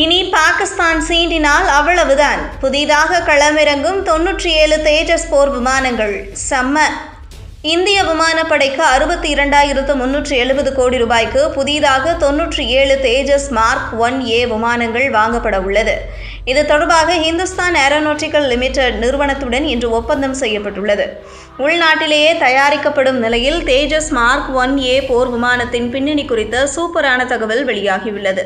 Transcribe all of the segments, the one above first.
இனி பாகிஸ்தான் சீண்டினால் அவ்வளவுதான். புதிதாக களமிறங்கும் தொன்னூற்றி ஏழு தேஜஸ் போர் விமானங்கள். செம்ம. இந்திய விமானப்படைக்கு அறுபத்தி இரண்டாயிரத்து முன்னூற்றி எழுபது கோடி ரூபாய்க்கு புதிதாக தொன்னூற்றி ஏழு தேஜஸ் மார்க் ஒன் ஏ விமானங்கள் வாங்கப்பட உள்ளது. இது தொடர்பாக ஹிந்துஸ்தான் ஏரோநாட்டிக்கல் லிமிடெட் நிறுவனத்துடன் இன்று ஒப்பந்தம் செய்யப்பட்டுள்ளது. உள்நாட்டிலேயே தயாரிக்கப்படும் நிலையில் தேஜஸ் மார்க் ஒன் ஏ போர் விமானத்தின் பின்னணி குறித்த சூப்பரான தகவல் வெளியாகியுள்ளது.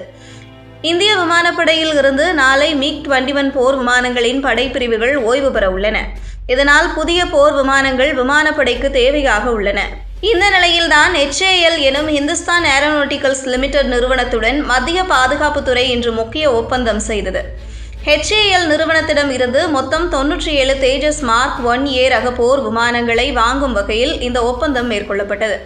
இந்திய விமானப்படையில் இருந்து நாளை மிக் டுவெண்டி ஒன் போர் விமானங்களின் படைப்பிரிவுகள் ஓய்வு பெற உள்ளன. இதனால் புதிய போர் விமானங்கள் விமானப்படைக்கு தேவையாக உள்ளன. இந்த நிலையில்தான் ஹெச்ஏஎல் எனும் ஹிந்துஸ்தான் ஏரோநாட்டிக்கல்ஸ் லிமிடெட் நிறுவனத்துடன் மத்திய பாதுகாப்புத்துறை இன்று முக்கிய ஒப்பந்தம் செய்தது. ஹெச்ஏஎல் நிறுவனத்திடம் இருந்து மொத்தம் தொன்னூற்றி ஏழு தேஜஸ் மார்க் ஒன் ஏ ரக போர் விமானங்களை வாங்கும் வகையில் இந்த ஒப்பந்தம் மேற்கொள்ளப்பட்டது.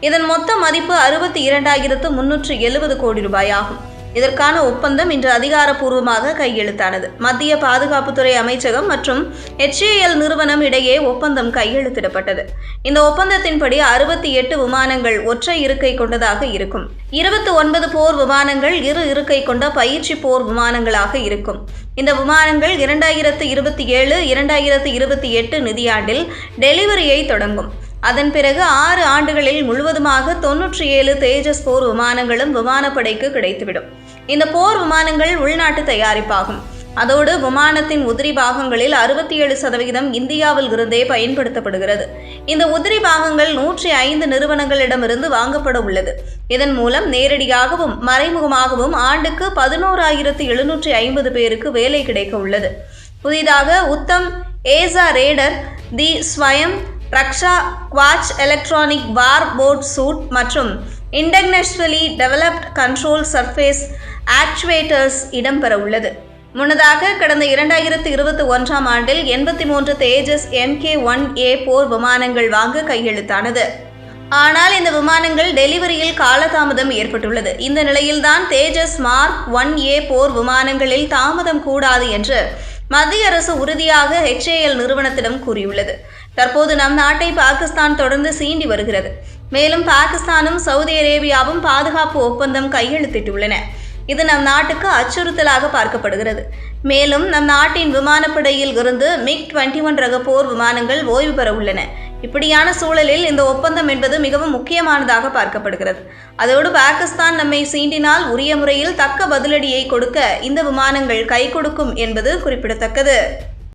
இதன் மொத்த மதிப்பு அறுபத்தி இரண்டாயிரத்து முன்னூற்று எழுபது கோடி ரூபாய் ஆகும் இதற்கான ஒப்பந்தம் இன்று அதிகாரப்பூர்வமாக கையெழுத்தானது. மத்திய பாதுகாப்புத்துறை அமைச்சகம் மற்றும் ஹெச்ஏஎல் நிறுவனம் இடையே ஒப்பந்தம் கையெழுத்திடப்பட்டது. இந்த ஒப்பந்தத்தின்படி அறுபத்தி எட்டு விமானங்கள் ஒற்றை இருக்கை கொண்டதாக இருக்கும். இருபத்தி ஒன்பது போர் விமானங்கள் இரு இருக்கை கொண்ட பயிற்சி போர் விமானங்களாக இருக்கும். இந்த விமானங்கள் இரண்டாயிரத்து இருபத்தி ஏழு இரண்டாயிரத்து இருபத்தி எட்டு நிதியாண்டில் டெலிவரியை தொடங்கும். அதன் பிறகு ஆறு ஆண்டுகளில் முழுவதுமாக தொன்னூற்றி ஏழு தேஜஸ் போர் விமானங்களும் விமானப்படைக்கு கிடைத்துவிடும். இந்த போர் விமானங்கள் உள்நாட்டு தயாரிப்பாகும். அதோடு விமானத்தின் உதிரி பாகங்களில் அறுபத்தி ஏழு சதவிகிதம் இந்தியாவில் இருந்தே பயன்படுத்தப்படுகிறது. இந்த உதிரி பாகங்கள் நூற்றி ஐந்து நிறுவனங்களிடமிருந்து வாங்கப்பட உள்ளது. இதன் மூலம் நேரடியாகவும் மறைமுகமாகவும் ஆண்டுக்கு பதினோராயிரத்து எழுநூற்றி ஐம்பது பேருக்கு வேலை கிடைக்க உள்ளது. புதிதாக Uttam AESA radar the Swayam Raksha Kavach electronic warfare suite மற்றும் internationally developed control surface actuators இடம்பெற உள்ளது முன்னதாக கடந்த இரண்டாயிரத்து இருபத்தி ஒன்றாம் ஆண்டில் எண்பத்தி மூன்று தேஜஸ் எம்கே ஒன் ஏ போர் விமானங்கள் வாங்க கையெழுத்தானது. ஆனால் இந்த விமானங்கள் டெலிவரியில் காலதாமதம் ஏற்பட்டுள்ளது. இந்த நிலையில்தான் தேஜஸ் மார்க் ஒன் ஏ போர் விமானங்களில் தாமதம் கூடாது என்று மத்திய அரசு உறுதியாக ஹெச்ஏஎல் நிறுவனத்திடம் கூறியுள்ளது. தற்போது நம் நாட்டை பாகிஸ்தான் தொடர்ந்து சீண்டி வருகிறது. மேலும் பாகிஸ்தானும் சவுதி அரேபியாவும் பாதுகாப்பு ஒப்பந்தம் கையெழுத்திட்டுள்ளன. இது நம் நாட்டுக்கு அச்சுறுத்தலாக பார்க்கப்படுகிறது. மேலும் நம் நாட்டின் விமானப்படையில் இருந்து மிக் டுவெண்ட்டி ஒன் ரக போர் விமானங்கள் ஓய்வு பெற உள்ளன. இப்படியான சூழலில் இந்த ஒப்பந்தம் என்பது மிகவும் முக்கியமானதாக பார்க்கப்படுகிறது. அதோடு பாகிஸ்தான் நம்மை சீண்டினால் உரிய முறையில் தக்க பதிலடியை கொடுக்க இந்த விமானங்கள் கை கொடுக்கும் என்பது குறிப்பிடத்தக்கது.